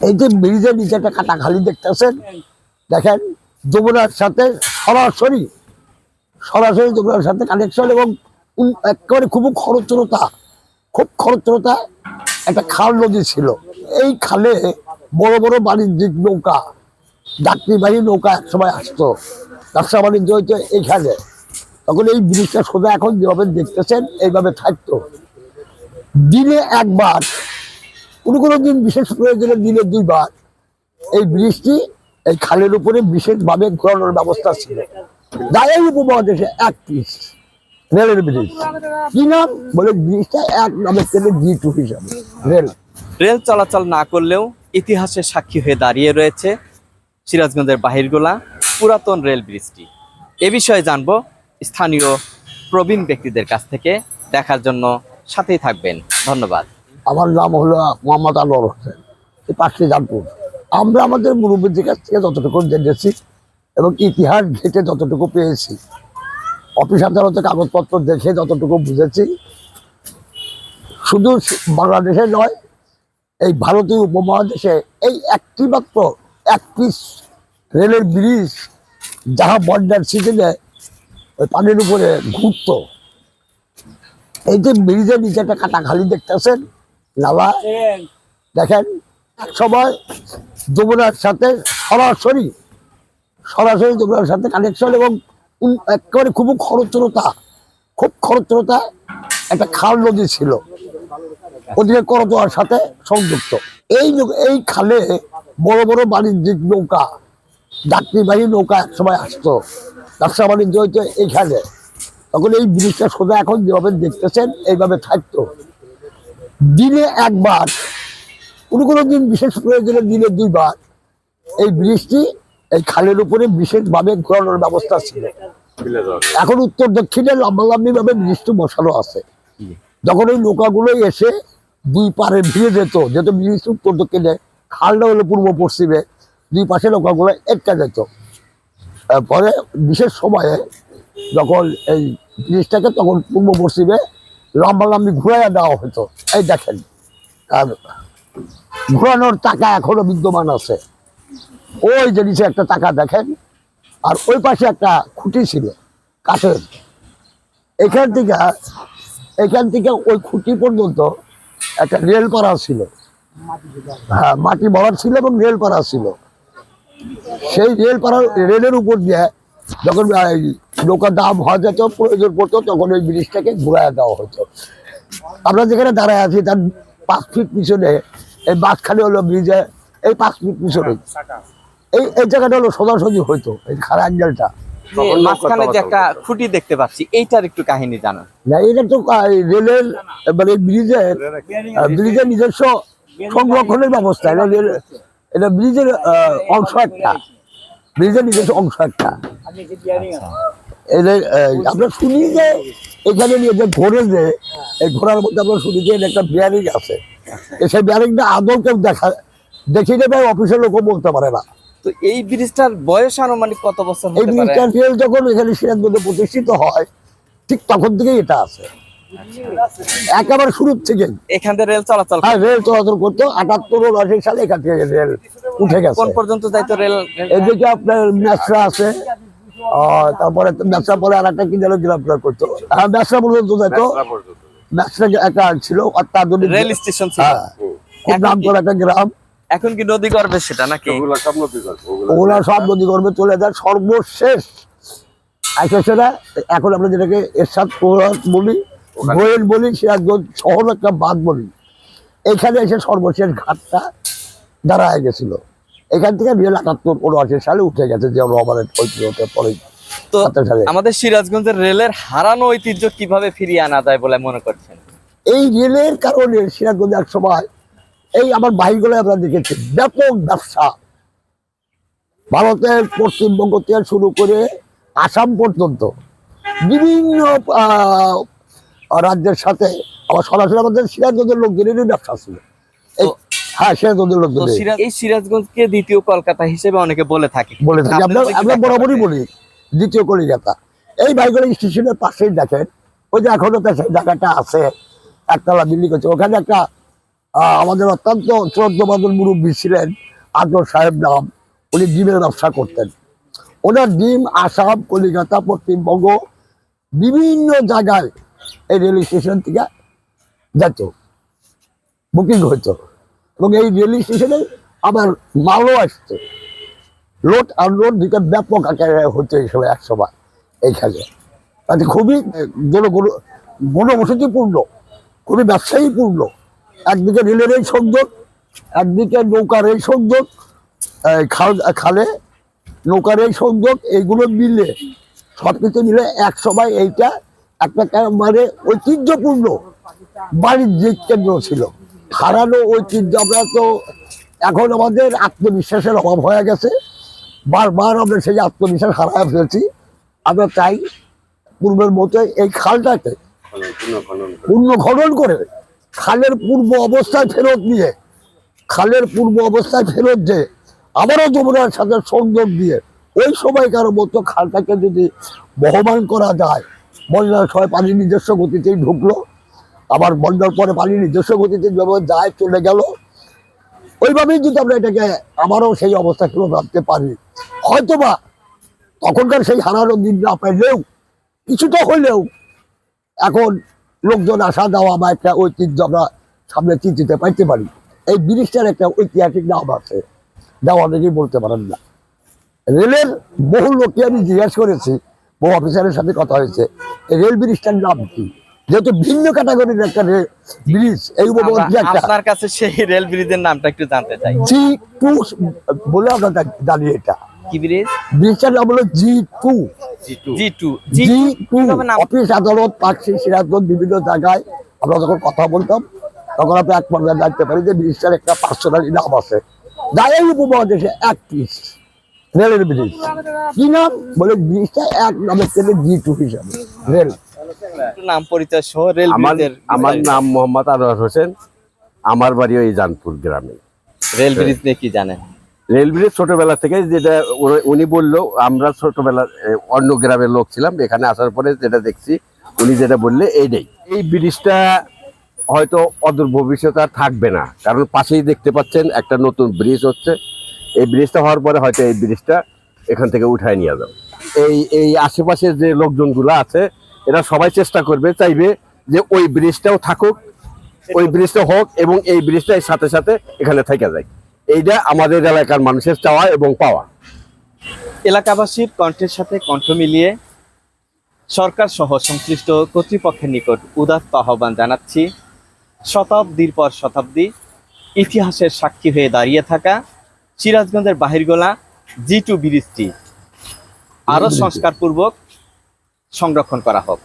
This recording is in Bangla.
এই যে ব্রিজের নিচে একটা কাটা খালি দেখতেছেন দেখেন যমুনার সাথে সরাসরি সরাসরি যমুনার সাথে কানেকশন এবং একেবারে খুব খরচরতা খুব খরচরতা একটা খাল নদী ছিল। এই খালে বড় বড় বাণিজ্যিক নৌকা যাত্রীবাহী নৌকা একসময় আসতো। ব্যবসা বাণিজ্য হইতো এইখানে তখন এই ব্রিজটা সোজা এখন যেভাবে দেখতেছেন এইভাবে থাকতো। দিনে একবার কোনো কোনো দিন বিশেষ প্রয়োজনে দিনে দুইবার। এই ব্রিজটি এই খালের উপরে বিশেষভাবে ঘোরানোর ব্যবস্থা ছিল। দায়াই উপমহাদেশে এক পিস, রেলের ব্রিজ। কি নাম? বলে ব্রিজটা এক নামের থেকে জি টু হিসাবে, রেল। রেল চলাচল না করলেও ইতিহাসের সাক্ষী হয়ে দাঁড়িয়ে রয়েছে সিরাজগঞ্জের বাহিরগোলা পুরাতন রেল ব্রিজটি। এ বিষয়ে জানব স্থানীয় প্রবীণ ব্যক্তিদের কাছ থেকে। দেখার জন্য সাথেই থাকবেন। ধন্যবাদ। আমার নাম হলো মোহাম্মদ আনোয়ার হোসেন, এই পাঁচটি জানপুর আমরা আমাদের মুরব্বীদের কাছ থেকে যতটুকু জেনেছি এবং ইতিহাস ঘেটে যতটুকু পেয়েছি, অফিস আদালতে কাগজপত্র দেখে যতটুকু বুঝেছি, শুধু বাংলাদেশে নয়, এই ভারতীয় উপমহাদেশে এই একটি মাত্র এক পিস রেলের ব্রিজ যাহা বন্যার সিজনে ওই পানির উপরে ঘুরতো। এই যে ব্রিজের নিচে একটা কাটা খালি দেখতেছেন নালা দেখেন, এক সময় যমুনার সাথে সরাসরি সরাসরি যমুনার সাথে কানেকশন এবং একেবারে খুব খরচরতা খুব খরচরতা একটা খাল নদী ছিল। ওদিকে করতোয়ার সাথে সংযুক্ত। এই এই খালে বড় বড় বাণিজ্যিক নৌকা, যাত্রীবাহী নৌকা একসময় আসতো। ব্যবসা বাণিজ্য হইতো এইখানে তখন এই জিনিসটা সোজা এখন যেভাবে দেখতেছেন, এইভাবে থাকতো। দিনে একবার, কোনো কোনো দিন বিশেষ প্রয়োজনে দিনে দুইবার। এই ব্রিজটি এই খালের উপরে বিশেষভাবে ঘোরানোর ব্যবস্থা ছিল। এখন উত্তর দক্ষিণে লম্বালম্বি ভাবে ব্রিজটি বসানো আছে। যখন ওই নৌকাগুলো এসে দুই পারে ভিড়ে যেত, যেহেতু ব্রিজ উত্তর দক্ষিণে, খালটা হলো পূর্ব পশ্চিমে, দুই পাশে নৌকাগুলো একটা যেত। পরে বিশেষ সময়ে যখন এই ব্রিজটাকে তখন পূর্ব পশ্চিমে লম্বালম্বি ঘুরাইয়া দেওয়া হতো এই দেখেন, আর ঘোরানোর টাকা এখনও বিদ্যমান আছে। ওই নিচে একটা টাকা দেখেন, আর ওই পাশে একটা খুঁটি ছিল, কাঠের। এখান থেকে এখান থেকে ওই খুঁটি পর্যন্ত একটা রেল করা ছিল। হ্যাঁ মাটি ভরার ছিল এবং রেল করা ছিল। সেই রেল পাড়া রেলের উপর দিয়ে যখন নৌকার দাম হওয়া যেত প্রয়োজন পড়তো তখন ওই ব্রিজটাকে ঘুরাইয়া দেওয়া হতো। আমরা যেখানে দাঁড়ায় আছি তার পাঁচ ফিট পিছনে এই বাসখালি হলো ব্রিজে এই পাঁচ ফিট পিছনে। এই এই জায়গাটা হলো সোজাসুজি হইতো এই খারা মাঝখানে যে একটা খুঁটি দেখতে পাচ্ছি এইটার একটু কাহিনী জানান। না এটা তো রেলের মানে ব্রিজের ব্রিজের নিজস্ব সংরক্ষণের ব্যবস্থা। এটা এটা ব্রিজের আহ, অংশ একটা। ব্রিজের নিজস্ব অংশ একটা। এদের আমরা শুনি যে এখানে নিয়ে যে ঘোরে যে এই ঘোড়ার মধ্যে আমরা শুনি যে একটা বিয়ারিং আছে। সেই বিয়ারিংটা আদৌ কেউ দেখা দেখি নেবে অফিসের লোকও বলতে পারে না। তো এই ব্রিজটার বয়স আনুমানিক কত বছর এই ব্রিজটার রেল যখন এখানে সিরাজগঞ্জে প্রতিষ্ঠিত হয় ঠিক তখন থেকেই এটা আছে। একেবারে শুরুর থেকে। এখান থেকে রেল চলাচল। হ্যাঁ রেল চলাচল করতো। আটাত্তর উনআশি সালে এখান থেকে রেল উঠে গেছে। কোন পর্যন্ত যাইতো রেল এদিকে আপনার আছে। তারপরে ম্যাচরা পরে আর একটা কি যেন করতো। হ্যাঁ ম্যাচরা পর্যন্ত যেত ম্যাচরা একটা ছিল অত্যাধুনিক রেল স্টেশন হ্যাঁ খুব নাম করা একটা গ্রাম। এখন কি নদী সেটা নাকি? ওগুলা সব নদী চলে যায় সর্বশেষ। সেটা এখন আমরা যেটাকে এরশাদ বলি গোয়েল বলি সিরাজগঞ্জ শহর একটা বাদ বলি। এখানে এসে সর্বশেষ ঘাটটা দাঁড়ায় গেছিল। এখান থেকে রেল আটাত্তর উনআশি সালে উঠে গেছে যে রবারের ঐতিহ্যতে পরে। তো আমাদের সিরাজগঞ্জের রেলের হারানো ঐতিহ্য কীভাবে ফিরিয়ে আনা যায় বলে মনে করছেন? এই রেলের কারণে সিরাজগঞ্জ এক সময় এই আমার বাহিরগুলো আমরা দেখেছি ব্যাপক ব্যবসা। ভারতের পশ্চিমবঙ্গ থেকে শুরু করে আসাম পর্যন্ত বিভিন্ন আহ, রাজ্যের সাথে আবার সরাসরি আমাদের সিরাজগঞ্জের লোকজনেরই ব্যবসা ছিল। হ্যাঁ তো সিরাজ এই সিরাজগঞ্জকে দ্বিতীয় কলকাতা হিসেবে অনেকে বলে থাকে। বলে থাকি। আমরা বরাবরই বলি দ্বিতীয় কলিকাতা। এই বাইগুলো স্টেশনের পাশেই দেখেন। ওই যে এখনও তো সেই জায়গাটা আছে একতলা বিল্ডিং ওখানে একটা আমাদের অত্যন্ত বাদল মুরব্বী ছিলেন আজর সাহেব নাম। উনি ডিমের ব্যবসা করতেন। ওনার ডিম আসাম কলিকাতা পশ্চিমবঙ্গ বিভিন্ন জায়গায় এই রেল স্টেশন থেকে যেত। বুকিং হতো এবং এই রেল স্টেশনে আবার মালও আসতো লোড আনলোড দিকে ব্যাপক আকারে হচ্ছে এই সময় এক সময় এইখানে। তাতে খুবই জন গণবসতিপূর্ণ খুবই ব্যবসায়ীপূর্ণ। একদিকে রেলের এই সংযোগ, একদিকে নৌকার এই সংযোগ খাল, খালে নৌকার এই সংযোগ, এইগুলো মিলে সব কিছু মিলে এক সময় এইটা একটা মানে ঐতিহ্যপূর্ণ বাণিজ্যিক কেন্দ্র ছিল। হারানো ঐতিহ্য। আমরা তো এখন আমাদের আত্মবিশ্বাসের অভাব হয়ে গেছে। বারবার আমরা সেই আত্মবিশ্বাস হারায় ফেলছি। আমরা চাই পূর্বের মতো এই খালটাকে পূর্ণ খনন করে খালের পূর্ব অবস্থায় ফেরত নিয়ে, খালের পূর্ব অবস্থায় ফেরত যে আবারও যমুনার সাথে সংযোগ দিয়ে ওই সময়কার মতো খালটাকে যদি বহমান করা যায় বন্যার সময় পানি নিজস্ব গতিতেই ঢুকলো। আবার বন্যার পরে পানি নিজস্ব গতিতে যেভাবে যায়, চলে গেল। ওইভাবেই যদি আমরা এটাকে আবারও সেই অবস্থা ফেরত আনতে পারি। হয়তোবা তখনকার সেই হারানো দিন না পাইলেও কিছুটা হলেও এখন লোকজন আসা যাওয়া বা একটা ঐতিহ্য আমরা সামনে চিন্তিতে পাইতে পারি। এই ব্রিজটার একটা ঐতিহাসিক নাম আছে যা অনেকেই বলতে পারেন না। রেলের বহু লোককে আমি জিজ্ঞাসা করেছি, বহু অফিসারের সাথে কথা হয়েছে রেল ব্রিজটার নাম কি? যেহেতু ভিন্ন ক্যাটাগরির একটা ব্রিজ এই একটা। আপনার কাছে সেই রেল ব্রিজের নামটা একটু জানতে চাই। জি টু বলে আমরা জানি এটা। কি ব্রিজ? ব্রিজটার নাম হলো G two. G two. G two office আদালত সিরাজগঞ্জ বিভিন্ন জায়গায় আমরা যখন কথা বলতাম তখন আমরা এক পর্যায়ে জানতে পারি যে ব্রিজটার একটা পার্সোনালি নাম আছে। যা এই উপমহাদেশে এক পিস রেলের ব্রিজ। কি নাম? বলে ব্রিজটা এক নামের থেকে জি টু হিসাবে রেল। নাম পরিচয় সহ রেল আমার ব্রিজের আমার নাম মোহাম্মদ আনোয়ার হোসেন। আমার বাড়ি ওই জানপুর গ্রামে। রেল ব্রিজ নিয়ে কি জানেন? রেল ব্রিজ ছোটবেলা থেকে যেটা উনি- উনি বলল আমরা ছোটবেলা অন্য গ্রামের লোক ছিলাম এখানে আসার পরে যেটা দেখছি উনি যেটা বললে এইটাই এই ব্রিজটা হয়তো অদূর ভবিষ্যতে আর থাকবে না কারণ পাশেই দেখতে পাচ্ছেন একটা নতুন ব্রিজ হচ্ছে। এই ব্রিজটা হওয়ার পরে হয়তো এই ব্রিজটা এখান থেকে উঠায় নিয়ে যাবে। এই এই আশেপাশের যে লোকজনগুলো আছে এরা সবাই চেষ্টা করবে চাইবে যে ওই ব্রিজটাও থাকুক ওই ব্রিজটা হোক এবং এই ব্রিজটার সাথে সাথে এখানে থেকে যায়। এইটা আমাদের এলাকার মানুষের চাওয়া এবং পাওয়া। এলাকাবাসীর কণ্ঠের সাথে কণ্ঠ মিলিয়ে সরকার সহ সংশ্লিষ্ট কর্তৃপক্ষের নিকট উদাত্ত আহ্বান জানাচ্ছি। শতাব্দীর পর শতাব্দী ইতিহাসের সাক্ষী হয়ে দাঁড়িয়ে থাকা সিরাজগঞ্জের বাহিরগোলা জি টু ব্রিজটি আরও সংস্কারপূর্বক সংরক্ষণ করা হোক।